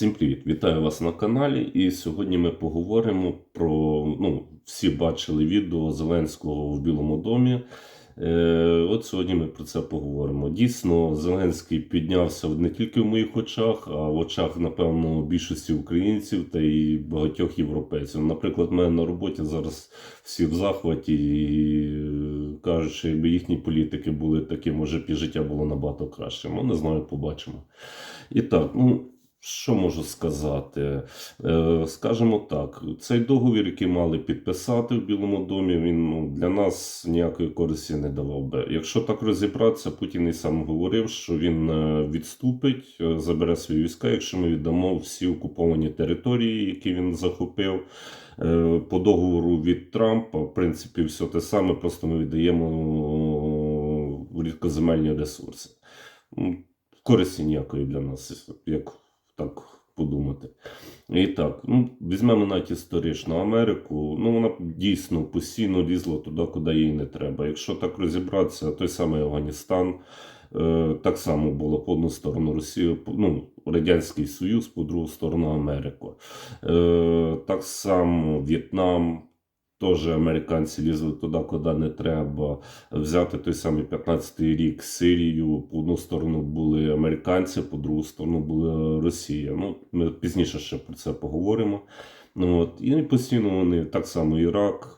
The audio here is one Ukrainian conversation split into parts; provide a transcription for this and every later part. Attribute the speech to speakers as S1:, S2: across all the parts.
S1: Всім привіт! Вітаю вас на каналі. І сьогодні ми поговоримо про ну, всі бачили відео Зеленського в Білому домі. Е, от сьогодні ми про це поговоримо. Дійсно, Зеленський піднявся не тільки в моїх очах, а в очах, напевно, більшості українців та й багатьох європейців. Наприклад, в мене на роботі зараз всі в захваті і кажуть, що якби їхні політики були такі, може б і життя було набагато краще. Ну, не знаю, побачимо. І так, ну. Що можу сказати? Е, скажімо так, цей договір, який мали підписати в Білому домі, він ну, для нас ніякої користі не давав би. Якщо так розібратися, Путін і сам говорив, що він е, відступить, е, забере свої війська, якщо ми віддамо всі окуповані території, які він захопив. По договору від Трампа, в принципі, все те саме, просто ми віддаємо рідкоземельні ресурси. Користі ніякої для нас, як так подумати. І так, ну, візьмемо навіть історичну Америку. Ну, вона дійсно постійно лізла туди, куди їй не треба. Якщо так розібратися, той самий Афганістан. е, Так само було по одну сторону Росію, ну, Радянський Союз, по другу сторону Америку. Е, Так само В'єтнам, теж американці лізли туди, куди не треба. Взяти той самий 15-й рік Сирію. По одну сторону були американці, по другу сторону була Росія. Ну, ми пізніше ще про це поговоримо. Ну, от. І постійно вони так само Ірак.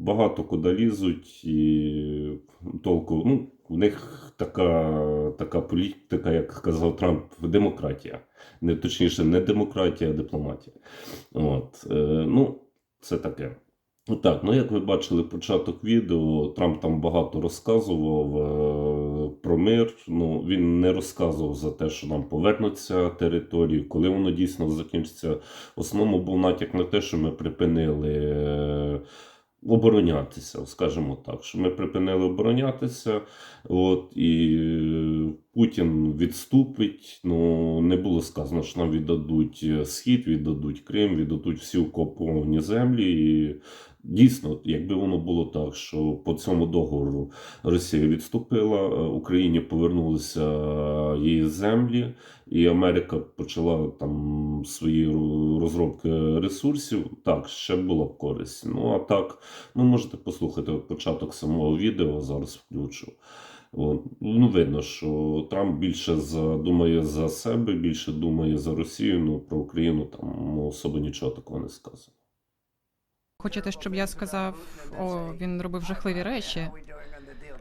S1: Багато куди лізуть, і толку. Ну, у них така, така політика, як казав Трамп, демократія. Не точніше, не демократія, а дипломатія. От. Е, ну, це таке. Ну Так, ну як ви бачили початок відео, Трамп там багато розказував е, про мир. Ну він не розказував за те, що нам повернуться території, коли воно дійсно закінчиться. В основному був натяк на те, що ми припинили е, оборонятися, скажімо так, що ми припинили оборонятися, от і е, Путін відступить. Ну не було сказано, що нам віддадуть е, схід, віддадуть Крим, віддадуть всі окуповані землі. І Дійсно, якби воно було так, що по цьому договору Росія відступила, е, Україні повернулися е, її землі, і Америка почала там свої розробки ресурсів. Так, ще була б користь. Ну а так, ну можете послухати початок самого відео, зараз включу. Ну, видно, що Трамп більше думає за себе, більше думає за Росію, ну про Україну там особо нічого такого не сказано.
S2: Хочете, щоб я сказав, о, він робив жахливі речі,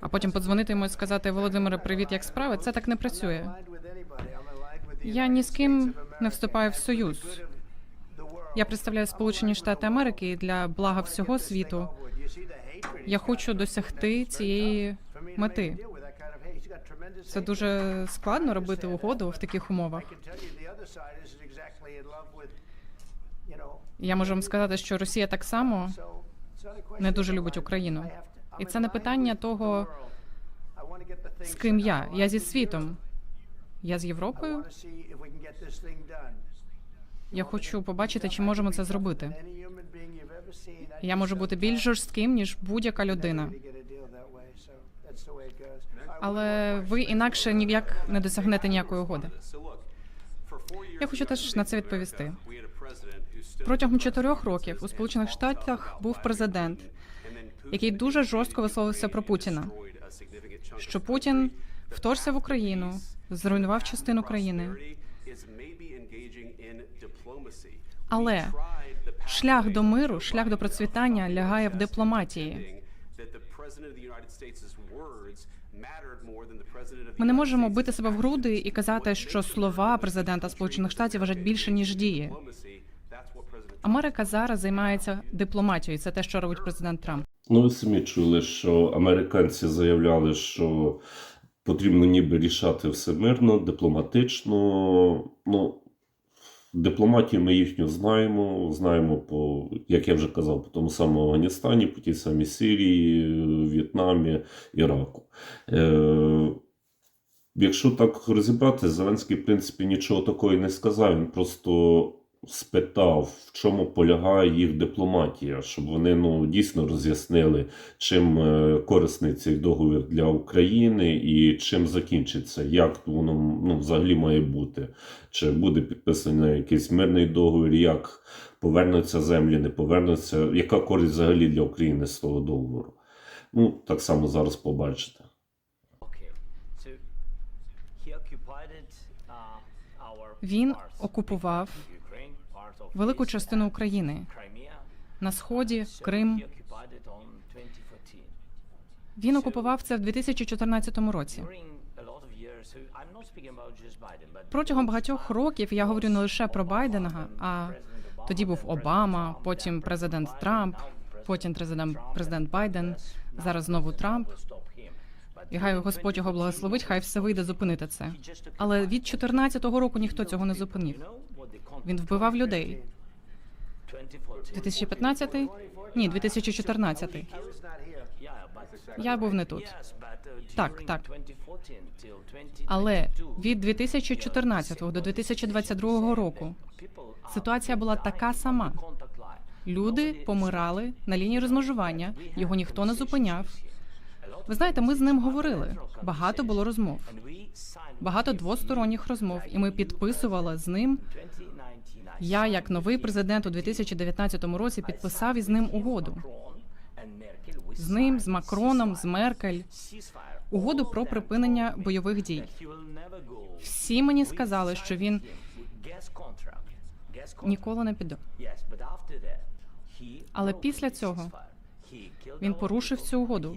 S2: а потім подзвонити йому і сказати Володимире, привіт, як справи? Це так не працює. Я ні з ким не вступаю в союз. Я представляю Сполучені Штати Америки і для блага всього світу. Я хочу досягти цієї мети. Це дуже складно робити угоду в таких умовах. Я можу вам сказати, що Росія так само не дуже любить Україну. І це не питання того, з ким я. Я зі світом. Я з Європою. Я хочу побачити, чи можемо це зробити. Я можу бути більш жорстким, ніж будь-яка людина. Але ви інакше ніяк не досягнете ніякої угоди.
S3: Я хочу теж на це відповісти.
S2: Протягом чотирьох років у Сполучених Штатах був президент, який дуже жорстко висловився про Путіна. Що Путін вторгся в Україну, зруйнував частину країни.
S3: Але шлях до миру, шлях до процвітання лягає в дипломатії.
S2: Ми не можемо бити себе в груди і казати, що слова президента Сполучених Штатів важать більше ніж дії. Америка зараз займається дипломатією. Це те, що робить президент Трамп.
S1: Ну, ви самі чули, що американці заявляли, що потрібно ніби рішати все мирно, дипломатично. Ну, дипломатію ми їхню знаємо. Знаємо по, як я вже казав, по тому самому Афганістані, по тій самій Сирії, В'єтнамі, Іраку. Е, Якщо так розібрати, Зеленський, в принципі, нічого такого не сказав. Він просто спитав, в чому полягає їх дипломатія, щоб вони ну, дійсно роз'яснили, чим е, корисний цей договір для України і чим закінчиться, як воно ну, взагалі має бути. Чи буде підписаний якийсь мирний договір, як повернуться землі, не повернуться, яка користь взагалі для України з того договору. Ну, так само зараз побачите.
S4: Uh,
S2: Він окупував велику частину України на сході, Крим.
S4: he occupied it on 2014.
S2: Він окупував це в 2014 році. Протягом багатьох років я говорю не лише про Байдена, а тоді був Обама, потім президент Трамп, потім президент, президент Байден, зараз знову Трамп. І хай Господь його благословить, хай все вийде зупинити це. Але від 14-го року ніхто цього не зупинив. Він вбивав людей. 2015? Ні, 2014. Я був не тут. Так, так. Але від 2014 до 2022 року ситуація була така сама. Люди помирали на лінії розмежування, його ніхто не зупиняв. Ви знаєте, ми з ним говорили. Багато було розмов, багато двосторонніх розмов, і ми підписували з ним. Я, як новий президент у 2019 році, підписав із ним угоду. З ним, з Макроном, з Меркель, угоду про припинення бойових дій. Всі мені сказали, що він ніколи не піде.
S4: Але після цього
S2: він порушив цю угоду.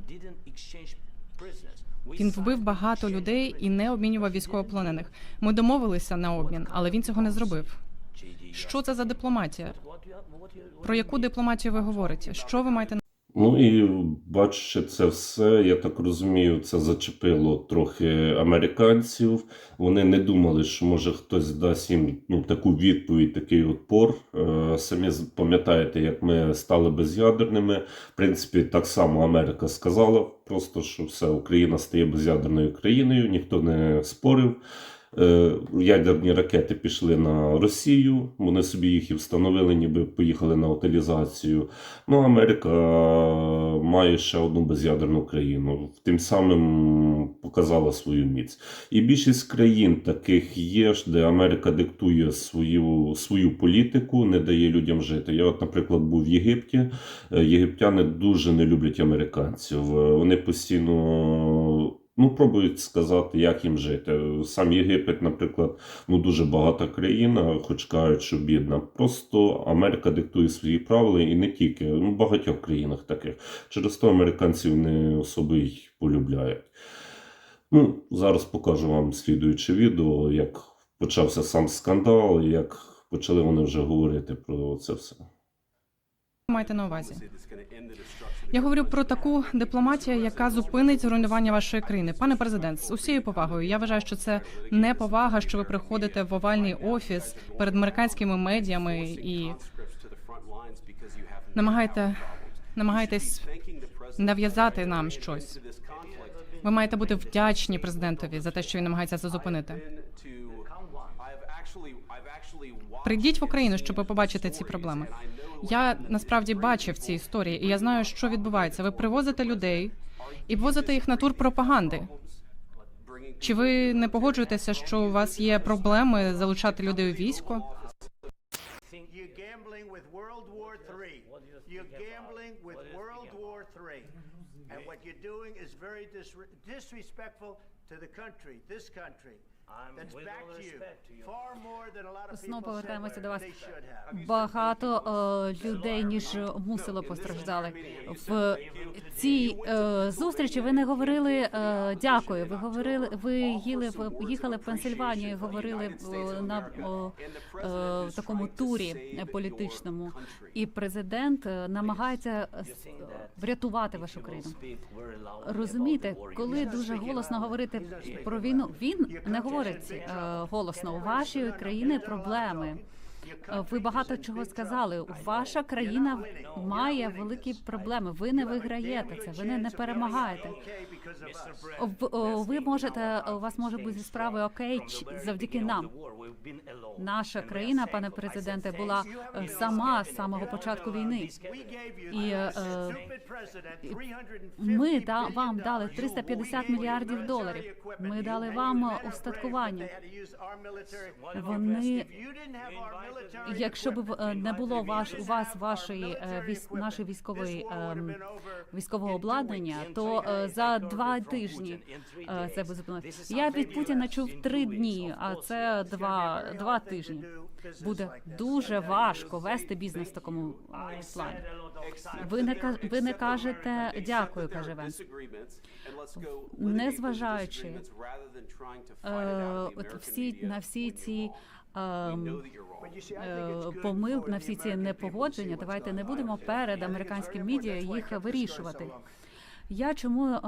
S2: Він вбив багато людей і не обмінював військовополонених. Ми домовилися на обмін, але він цього не зробив. Що це за дипломатія? Про яку дипломатію ви говорите? Що ви маєте на
S1: Ну і бачачи це все, я так розумію, це зачепило трохи американців. Вони не думали, що може хтось дасть їм ну, таку відповідь, такий отпор. Е, Самі пам'ятаєте, як ми стали безядерними. В принципі, так само Америка сказала, просто що все, Україна стає безядерною країною, ніхто не спорив. Е, Ядерні ракети пішли на Росію. Вони собі їх і встановили, ніби поїхали на утилізацію. Ну, Америка має ще одну безядерну країну. Тим самим показала свою міць. І більшість країн таких є, де Америка диктує свою, свою політику, не дає людям жити. Я, от, наприклад, був в Єгипті. Е, Єгиптяни дуже не люблять американців. Е, Вони постійно. Ну, пробують сказати, як їм жити. Сам Єгипет, наприклад, ну дуже багата країна, хоч кажуть, що бідна. Просто Америка диктує свої правила і не тільки ну, в багатьох країнах таких. Через то американців не особо й полюбляють. Ну, зараз покажу вам слідуюче відео, як почався сам скандал, як почали вони вже говорити про це все.
S2: маєте на увазі? Я говорю про таку дипломатію, яка зупинить зруйнування вашої країни. Пане президент, з усією повагою, я вважаю, що це не повага, що ви приходите в овальний офіс перед американськими медіями і намагаєте, намагаєтесь нав'язати нам щось. Ви маєте бути вдячні президентові за те, що він намагається це зупинити. Прийдіть в Україну, щоб побачити ці проблеми. Я насправді бачив ці історії, і я знаю, що відбувається. Ви привозите людей і ввозите їх на тур пропаганди. Чи ви не погоджуєтеся, що у вас є проблеми залучати людей у військо?
S5: And what you're doing is very dis- disrespectful to the country, this country.
S6: Знову повертаємося до вас. Багато е, людей ніж мусило постраждали. В цій е, зустрічі. Ви не говорили е, дякую. Ви говорили, ви їли в їхали в Пенсильванію, говорили е, на е, такому турі політичному, і президент е, намагається врятувати вашу країну. Розумієте, коли дуже голосно говорити про війну, він не говорить е, голосно. У вашої країни проблеми. Ви багато чого сказали. Ваша країна має великі проблеми. Ви не виграєте це. Ви не, не перемагаєте. Ви можете у вас може бути справи окей завдяки нам. Наша країна, пане президенте, була е, сама з самого початку війни.
S5: І
S6: е, ми да- вам дали 350 мільярдів доларів. Ми дали вам е, устаткування. Вони, якщо б е, не було ваш у вас вашої е, військ, нашої військової ем, військового обладнання, то е, за два тижні е, це би зупинилося. Я від Путіна чув три дні, а це два, два тижні. Буде дуже важко вести бізнес в такому е, плані. Ви не ви не кажете дякую, каже Венс. Незважаючи е, от всі на всі ці. Ем, е, на всі ці непогодження. Давайте не будемо перед американським медіа їх вирішувати. Я чому е,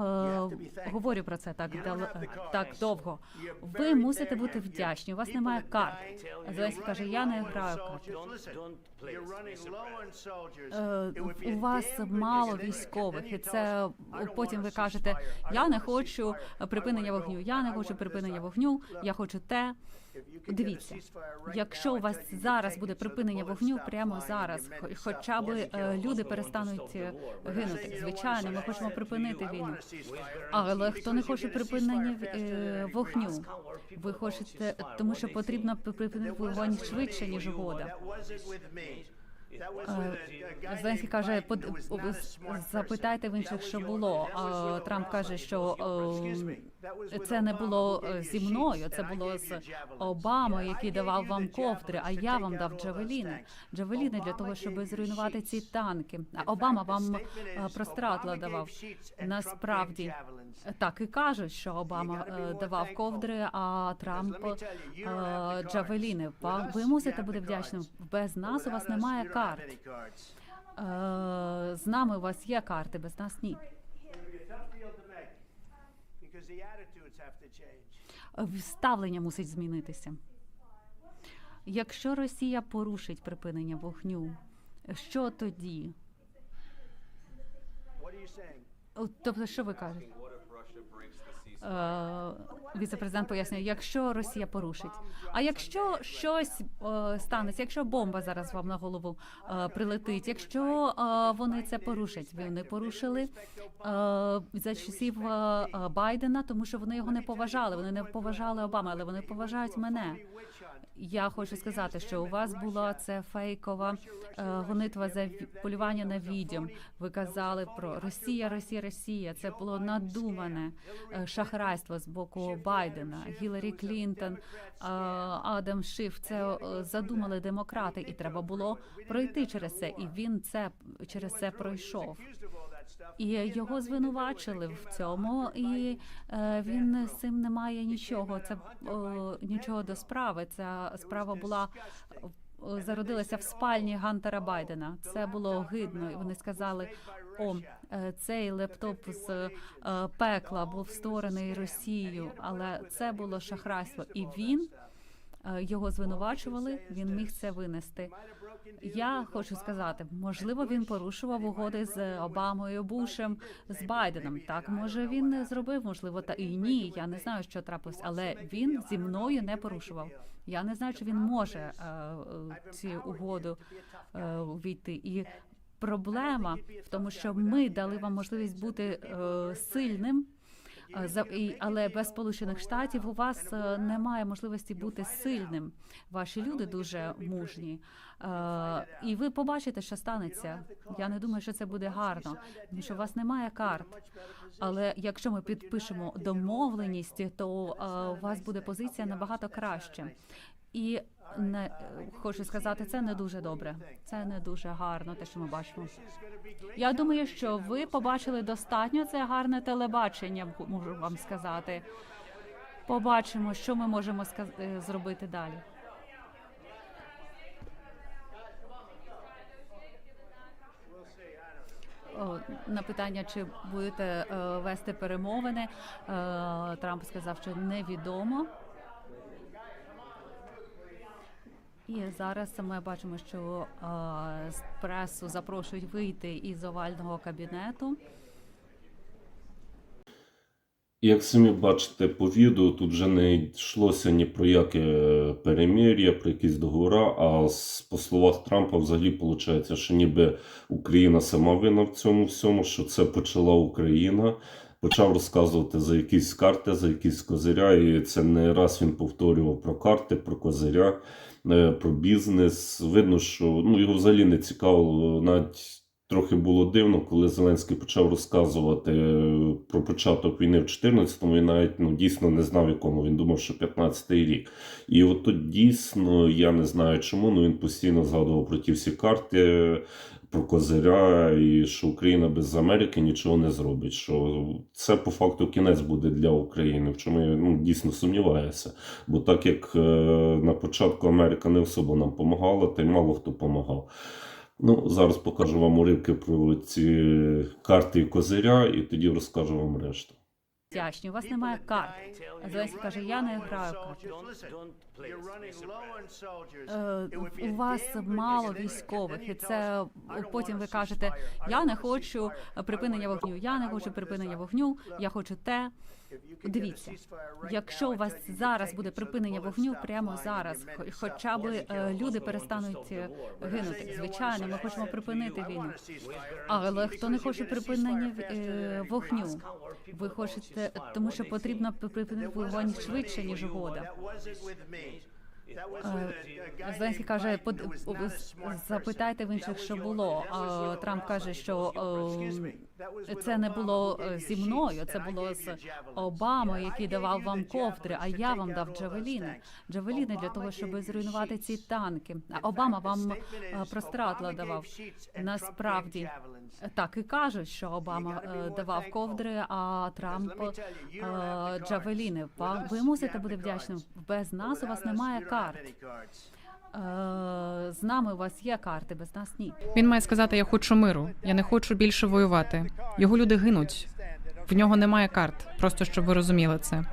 S6: говорю про це так дал- так довго? Ви мусите бути вдячні. У вас немає карт. Зеленський каже: я не граю карти. Е, у вас мало військових, і це потім ви кажете: я не хочу припинення вогню. Я не хочу припинення вогню. Я хочу те. Дивіться, якщо у вас зараз буде припинення вогню, прямо зараз, хоча б е, люди перестануть е, гинути. Звичайно, ми хочемо припинити війну. Але хто не хоче припинення е, вогню? Ви хочете, тому що потрібно припинити вогонь швидше ніж угода. Зеленський каже, запитайте в інших, що було. Трамп каже, що це не було е, зі мною, це було з Обамою, який давав вам ковдри, а я вам дав джавеліни. Джавеліни для того, щоб зруйнувати ці танки. А Обама вам е, простратла давав. Насправді так і кажуть, що Обама е, давав ковдри, а Трамп е, джавеліни. Ви мусите бути вдячним. Без нас у вас немає карт. Е, З нами у вас є карти, без нас ні. Е, Ставлення мусить змінитися. Якщо Росія порушить припинення вогню, що тоді? Тобто, що ви кажете? Е, Віце-президент пояснює, якщо Росія порушить. А якщо щось е, станеться, якщо бомба зараз вам на голову е, прилетить, якщо вони це порушать, вони порушили за часів Байдена, тому що вони його не поважали. Вони не поважали Обами, але вони поважають мене. Я хочу сказати, що у вас була це фейкова е, гонитва за полювання на відьом. Ви казали про Росія, Росія, Росія. Це було надумане е, шахрайство з боку Байдена, Гіларі Клінтон, е, Адам Шиф. Це задумали демократи, і треба було пройти через це. І він це через це пройшов. І його звинувачили в цьому, і е, він з цим не має нічого. Це нічого до справи. Ця справа була зародилася в спальні Гантера Байдена. Це було гидно. І вони сказали: о, е, цей лептоп з е, пекла був створений Росією, але це було шахрайство. І він його звинувачували. Він міг це винести. Я хочу сказати, можливо, він порушував угоди з Обамою, Бушем, з Байденом. Так, може, він не зробив, можливо, та і ні. Я не знаю, що трапилось, але він зі мною не порушував. Я не знаю, чи він може е, е, ці угоду е, увійти. І проблема в тому, що ми дали вам можливість бути сильним. Е, але без сполучених штатів у вас е, немає можливості бути сильним. Ваші люди дуже мужні, Е, і ви побачите, що станеться. Я не думаю, що це буде гарно, тому що у вас немає карт. Але якщо ми підпишемо домовленість, то у вас буде позиція набагато краще. І не хочу сказати, це не дуже добре. Це не дуже гарно, те, що ми бачимо. Я думаю, що ви побачили достатньо це гарне телебачення, можу вам сказати. Побачимо, що ми можемо е, зробити далі. На питання, чи будете е, вести перемовини, е, Трамп сказав, що невідомо. І зараз ми бачимо, що е, з пресу запрошують вийти із овального кабінету.
S1: Як самі бачите по відео, тут вже не йшлося ні про яке перемир'я, про якісь договори, а по словах Трампа взагалі виходить, що ніби Україна сама винна в цьому всьому, що це почала Україна. Почав розказувати за якісь карти, за якісь козиря, і це не раз він повторював про карти, про козиря, е, про бізнес. Видно, що ну, його взагалі не цікавило навіть Трохи було дивно, коли Зеленський почав розказувати е, про початок війни в 14-му, і навіть ну, дійсно не знав, якому він думав, що 15-й рік. І от тут дійсно я не знаю чому, ну він постійно згадував про ті всі карти, про козиря, і що Україна без Америки нічого не зробить. Що це по факту кінець буде для України, в чому я ну, дійсно сумніваюся. Бо так як е, на початку Америка не особо нам допомагала, та й мало хто допомагав. Ну, зараз покажу вам уривки про ці карти і козиря, і тоді розкажу вам решту.
S6: Вдячні, у вас немає карт. Зеленський каже, я не граю карт. Е, У вас мало військових, і це
S5: tells us, "I don't
S6: потім ви кажете: я не хочу припинення вогню, я не хочу припинення вогню, я хочу те. Дивіться, якщо у вас зараз буде припинення вогню прямо зараз, хоча б е, люди перестануть е, гинути. Звичайно, ми хочемо припинити війну. Але хто не хоче припинення е, вогню? Ви хочете, тому що потрібно припинити вогонь швидше ніж угода. Е, Зеленський каже, «Под- запитайте в інших, що було. А Трамп каже, що е, це не було е, зі мною, це було з Обамою, який давав вам ковдри, а я вам дав джавеліни. Джавеліни для того, щоб зруйнувати ці танки. А Обама вам е, простирадла давав. Насправді так і кажуть, що Обама е, давав ковдри, а Трамп е, джавеліни. Ви мусите бути вдячним. Без нас у вас немає карт. Е, З нами у вас є карти, без нас ні.
S2: Він має сказати: Я хочу миру, я не хочу більше воювати. Його люди гинуть. В нього немає карт. Просто щоб ви розуміли це.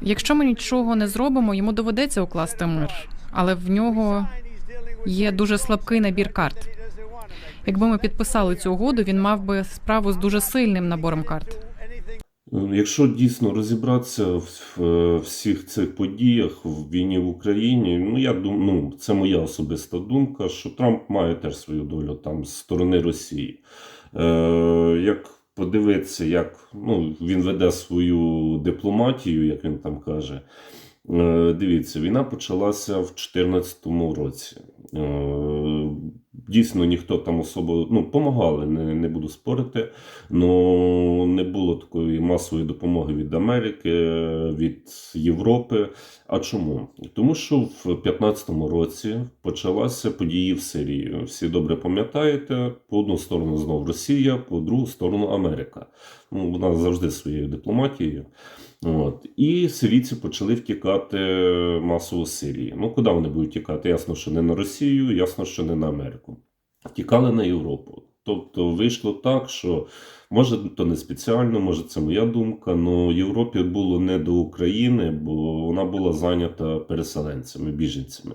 S2: Якщо ми нічого не зробимо, йому доведеться укласти мир, але в нього є дуже слабкий набір карт. Якби ми підписали цю угоду, він мав би справу з дуже сильним набором карт.
S1: Якщо дійсно розібратися в в всіх цих подіях в війні в Україні, ну я думаю, ну, це моя особиста думка, що Трамп має теж свою долю там з сторони Росії. Е, як подивитися, як ну, він веде свою дипломатію, як він там каже. Е, дивіться, війна почалася в 2014 році. Е, Дійсно, ніхто там особо ну, помагали, не, не буду спорити. але не було такої масової допомоги від Америки, від Європи. А чому? Тому що в 2015 році почалися події в Сирії. Всі добре пам'ятаєте, по одну сторону знов Росія, по другу сторону Америка. Ну, вона завжди своєю дипломатією. От. І сирійці почали втікати масово з Сирії. Ну, куди вони будуть тікати? Ясно, що не на Росію, ясно, що не на Америку. Втікали на Європу. Тобто вийшло так, що може то не спеціально, може це моя думка, але Європі було не до України, бо вона була зайнята переселенцями, біженцями.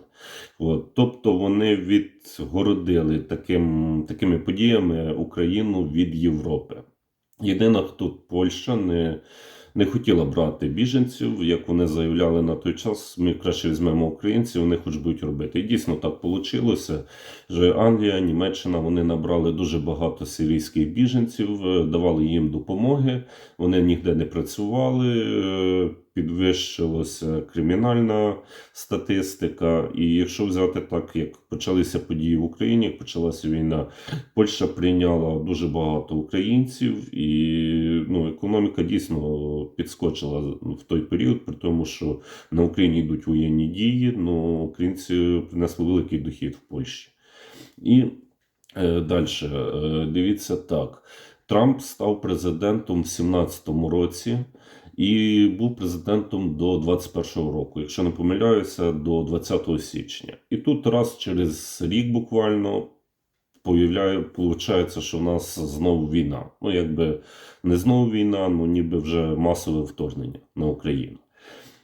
S1: От. Тобто вони відгородили таким, такими подіями Україну від Європи. Єдина, хто Польща не не хотіла брати біженців, як вони заявляли на той час, ми краще візьмемо українців, вони хоч будуть робити. І дійсно так вийшло, що Англія, Німеччина вони набрали дуже багато сирійських біженців, е, давали їм допомоги, вони ніде не працювали, е, підвищилася кримінальна статистика. І якщо взяти так, як почалися події в Україні, як почалася війна, Польща прийняла дуже багато українців, і ну, економіка дійсно підскочила в той період, при тому, що на Україні йдуть воєнні дії, але українці принесли великий дохід в Польщі. І е, далі, е, дивіться так. Трамп став президентом в 2017 році і був президентом до 21-го року, якщо не помиляюся, до 20 січня. І тут раз через рік буквально виходить, що в нас знову війна. Ну, якби не знову війна, ну ніби вже масове вторгнення на Україну.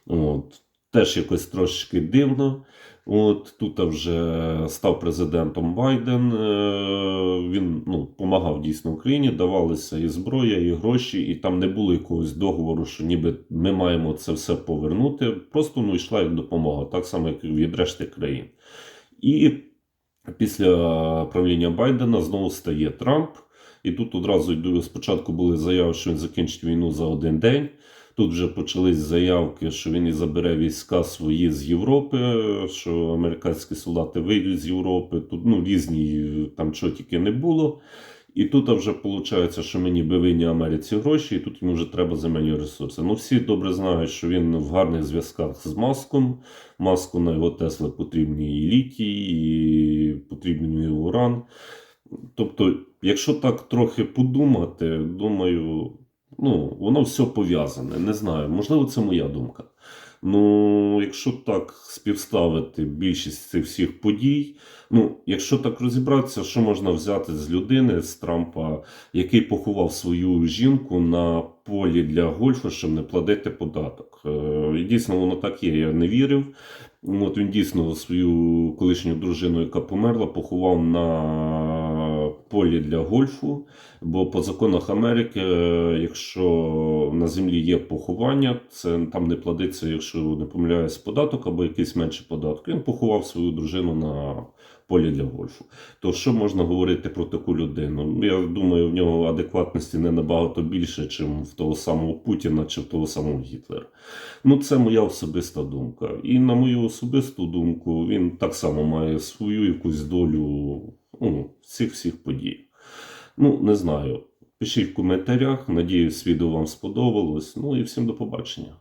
S1: От. Теж якось трошки дивно. От тут вже став президентом Байден. е, Він ну, допомагав дійсно Україні, давалися і зброя, і гроші, і там не було якогось договору, що ніби ми маємо це все повернути. Просто ну, йшла як допомога, так само, як і від решти країн. І після правління Байдена знову стає Трамп. І тут одразу спочатку були заяви, що він закінчить війну за один день. Тут вже почались заявки, що він і забере війська свої з Європи, що американські солдати вийдуть з Європи. Тут ну, різні там чого тільки не було. І тут вже виходить, що ми ніби винні Америці гроші, і тут йому вже треба земельні ресурси. Ну всі добре знають, що він в гарних зв'язках з Маском. Маску на його Тесли потрібні і літій, і потрібний уран. Тобто, якщо так трохи подумати, думаю, ну, воно все пов'язане. Не знаю, можливо, це моя думка. Ну, якщо так співставити більшість цих всіх подій, ну, якщо так розібратися, що можна взяти з людини, з Трампа, який поховав свою жінку на полі для гольфу, щоб не платити податок. Е, І дійсно воно так є, я не вірив. От він дійсно свою колишню дружину, яка померла, поховав на полі для гольфу. Бо по законах Америки, е, якщо на землі є поховання, це там не платиться, якщо не помиляюсь, податок або якийсь менший податок. Він поховав свою дружину на полі для гольфу. То що можна говорити про таку людину? Я думаю, в нього адекватності не набагато більше, ніж в того самого Путіна чи в того самого Гітлера. Ну, це моя особиста думка. І на мою особисту думку, він так само має свою якусь долю ну, всіх всіх подій. Ну, не знаю. Пишіть в коментарях. Надіюсь, відео вам сподобалось. Ну і всім до побачення.